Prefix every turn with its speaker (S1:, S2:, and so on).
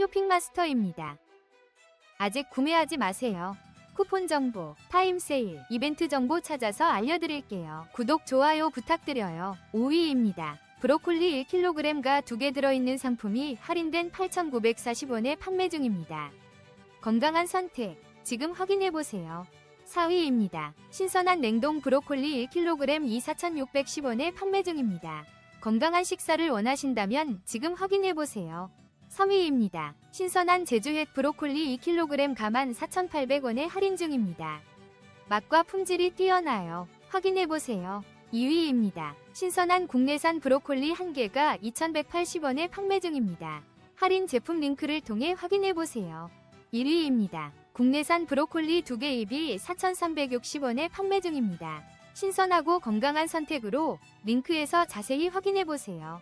S1: 쇼핑마스터입니다. 아직 구매하지 마세요. 쿠폰 정보, 타임 세일, 이벤트 정보 찾아서 알려드릴게요. 구독, 좋아요 부탁드려요. 5위입니다. 브로콜리 1kg가 2개 들어있는 상품이 할인된 8,940원에 판매 중입니다. 건강한 선택, 지금 확인해보세요. 4위입니다. 신선한 냉동 브로콜리 1kg 24,610원에 판매 중입니다. 건강한 식사를 원하신다면 지금 확인해보세요. 3위입니다. 신선한 제주햇 브로콜리 2kg 가만 4,800원에 할인 중입니다. 맛과 품질이 뛰어나요. 확인해보세요. 2위입니다. 신선한 국내산 브로콜리 1개가 2,180원에 판매 중입니다. 할인 제품 링크를 통해 확인해보세요. 1위입니다. 국내산 브로콜리 2개 입이 4,360원에 판매 중입니다. 신선하고 건강한 선택으로 링크에서 자세히 확인해보세요.